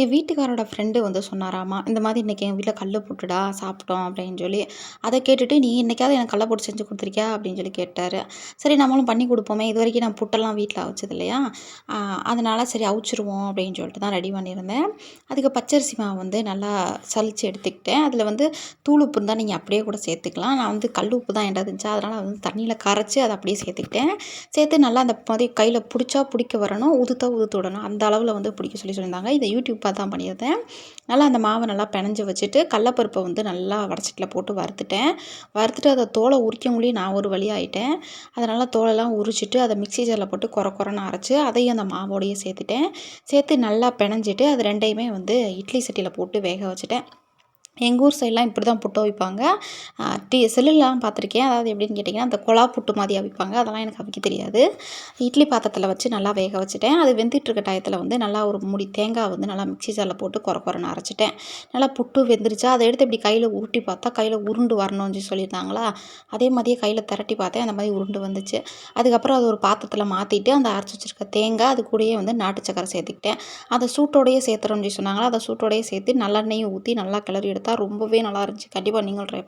என் வீட்டுக்காரோட ஃப்ரெண்டு வந்து சொன்னாராமா, இந்த மாதிரி இன்றைக்கி என் வீட்டில் கல் போட்டுடா சாப்பிட்டோம்" அப்படின்னு சொல்லி. அதை கேட்டுட்டு, "நீ இன்றைக்காவது எனக்கு கல்லை போட்டு செஞ்சு கொடுத்துருக்கியா அப்படின்னு சொல்லி கேட்டார் சரி நம்மளும் பண்ணி கொடுப்போமே இது வரைக்கும் நான் புட்டெல்லாம் வீட்டில் அவிச்சது இல்லையா? அதனால் சரி அவிச்சிருவோம் அப்படின்னு சொல்லிட்டு தான் ரெடி பண்ணியிருந்தேன். அதுக்கு பச்சரிசி மாவு வந்து நல்லா சலித்து எடுத்துக்கிட்டேன். அதில் வந்து தூள் உப்பு இருந்தால் நீங்கள் அப்படியே கூட சேர்த்துக்கலாம். நான் வந்து கல் உப்பு தான் என்ட்ட அதனால் அதனால வந்து தண்ணியில் கரைச்சி அதை அப்படியே சேர்த்துக்கிட்டேன். சேர்த்து நல்லா அந்த மாதிரி கையில் பிடிச்சா பிடிக்க வரணும், உதுத்தா உதுத்து விடணும். அந்த அளவில் வந்து பிடிக்க சொல்லி சொல்லியிருந்தாங்க. இதை யூடியூப் பார்த்து தான் பண்ணியிருந்தேன். நல்லா அந்த மாவை நல்லா பெனஞ்சு வச்சுட்டு, கடலப்பருப்பை வந்து நல்லா வடச்சட்டில் போட்டு வறுத்துட்டேன். வறுத்துட்டு அதை தோலை உரிக்கங்குள்ளயே நான் ஒரு வழி ஆகிட்டேன் அதனால் தோலெல்லாம் உரிச்சிட்டு அதை மிக்ஸி ஜாரில் போட்டு கொர கொரன்னு அரைச்சி அதையும் அந்த மாவோடையே சேர்த்துட்டேன். சேர்த்து நல்லா பிணைஞ்சிட்டு அது ரெண்டையுமே வந்து இட்லி சட்டியில் போட்டு வேக வச்சுட்டேன். எங்கள் ஊர் சைட்லாம் இப்படி தான் புட்டு அவிப்பாங்க. டி செல்லுலலாம் பார்த்துருக்கேன். அதாவது எப்படின்னு கேட்டிங்கன்னா, அந்த குழா புட்டு மாதிரி அவிப்பாங்க. அதெல்லாம் எனக்கு அவிக்க தெரியாது. இட்லி பாத்திரத்தில் வச்சு நல்லா வேக வச்சுட்டேன். அது வெந்துட்டு இருக்க வந்து நல்லா ஒரு மூடி தேங்காய் வந்து நல்லா மிக்ஸி ஜாரில் போட்டு கொர கொரன்னு அரைச்சிட்டேன் நல்லா புட்டு வெந்துருச்சா, அதை எடுத்து இப்படி கையில் உருட்டி பார்த்தா, கையில் உருண்டு வரணும்னு சொல்லியிருந்தாங்களா, அதே மாதிரியே கையில் திரட்டி பார்த்தேன். அந்த மாதிரி உருண்டு வந்துச்சு. அதுக்கப்புறம் அது ஒரு பாத்திரத்தில் மாற்றிட்டு அந்த அரைச்சி வச்சிருக்க தேங்காய், அது கூடயே வந்து நாட்டு சக்கரை சேர்த்துக்கிட்டேன். அதை சூட்டோடையே சேர்த்துறோம்னு சொல்லி சொன்னாங்களா, அதை சூட்டோடையே சேர்த்து நல்லெண்ணெயும் ஊற்றி நல்லா கிளறி எடுத்து ரொம்பவே நல்லா இருந்துச்சு. கண்டிப்பாக நீங்களும் ட்ரை